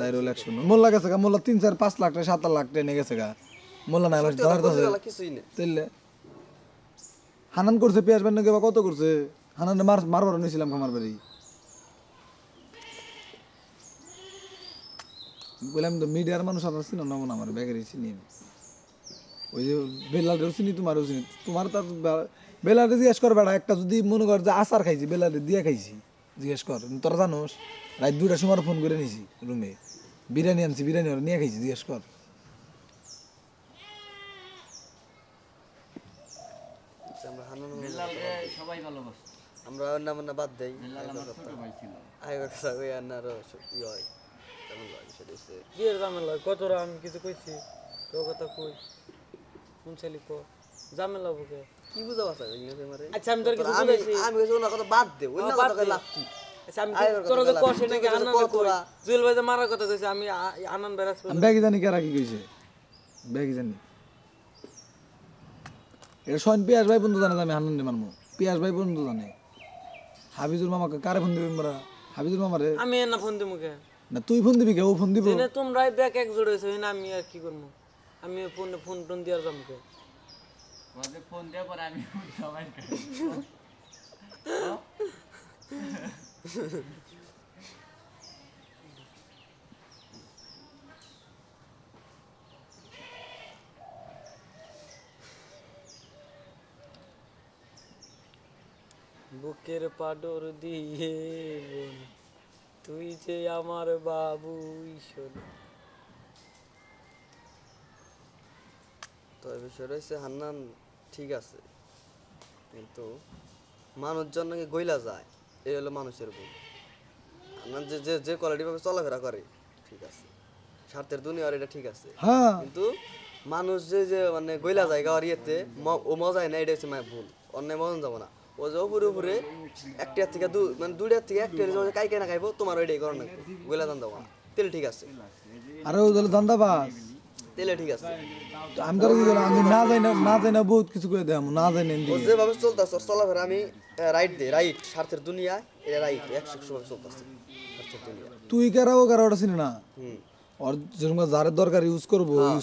তাইরুল একশো মোল্লা গেছে গা মোল্লা তিন চার পাঁচ লাখ সাত লাখ টাকা গেছে গা। মোল্লা নাই ধর আছে কিছুই হানান করছে পেঁয়াজ বান্না কেবা কত করছে? হানান মার মারবার নিয়েছিলাম খামার বাড়ি। বললাম তো মিডিয়ার মানুষ আপনার চিনো না আমার ব্যাগেরই চিনি। ওই যে বেলারেও চিনি তোমারও চিনি। তোমার তার বেলারে জিজ্ঞেস কর বেড়া একটা যদি মনে কর যে আচার খাইছি বেলারে দিয়ে খাইছি। জিজ্ঞেস কর। তোরা জানোস রাত দুটার সময় ফোন করে নিছি রুমে বিরিয়ানি আনছি বিরিয়ানি ওরা নিয়ে খাইছি জিজ্ঞেস কর। আচ্ছা, আমরা আমরা নাম না বাদ দেই। বেলাল আমার ছোট ভাই ছিল। আগের কথা ওই আর না আরও ই হয়। কেমন লাগে সেটা হচ্ছে। কি এর ঝামেলা কতটা কিছু কইছি? তোর কথা কই। শুনছিলি কো ঝামেলা বুকে কি? বুঝা পারছ ইংরেজি আচ্ছা আমি তোর কিছু আমি আমি কিছু কথা বাদ দে ওই না কথা লাভ কি? আচ্ছা আমি তোর? নাকি আনন্দ কই? জুয়েল ভাই যে মারার কথা কইছে আমি আনন্দ বেরাস ব্যাগি জানি কারা কি কইছে? ব্যাগি জানি এটা সৈন পিয়াস ভাই বন্ধু জানে আমি পিয়াস ভাই বন্ধু জানে। হাবিজুর মামাকে কারে ফোন দিবি আমরা? হাবিজুর মামারে? আমি না ফোন দিমু কে? না তুই ফোন দিবি কে? ও ফোন দিব। তোমরাই ব্যাক এক জোড়ে হইছো না আমি আর কি করব আমি ফোন ফোন টোন দিয়ার যাম কে ফোন দেওয়ার পরে আমি সবাই বুকের পাডর দিয়ে তুই যে আমার বাবু শোন তো এই বিষয়টা হচ্ছে হান্নান ঠিক আছে কিন্তু মানুষজন নাকি গইলা যায় এই হলো মানুষের গুণ হান্নান যে যে যে কোয়ালিটি ভাবে চলাফেরা করে ঠিক আছে স্বার্থের দুনিয়ার এটা ঠিক আছে। হ্যাঁ। কিন্তু মানুষ যে যে মানে গইলা যায় গাওয়ার ইয়েতে ও মজায় না এটা হচ্ছে মানে ভুল অন্যায় মজন যাব না। ও যে উপরে উপরে একটার থেকে দু মানে দুইটার থেকে একটার একটা কাই কেনা খাইবো তোমার ওইটাই করো না গইলা দান দেবো না তেলে ঠিক আছে। আরে ও হলো ঠিক আছে। তো আমি করে কি করলাম আমি না যাই না না যাই না বহুত কিছু করে দেয় না যাই না ও যেভাবে চলতেছে চলাফেরা আমি রাইট দে রাইট স্বার্থের দুনিয়া এটা রাইট একশো একশো ভাবে চলতেছে স্বার্থের দুনিয়া। তুই কারা ও কারা ওটা চিনি না? হুম। ওর যেরকম যারে দরকার ইউজ করব ইউজ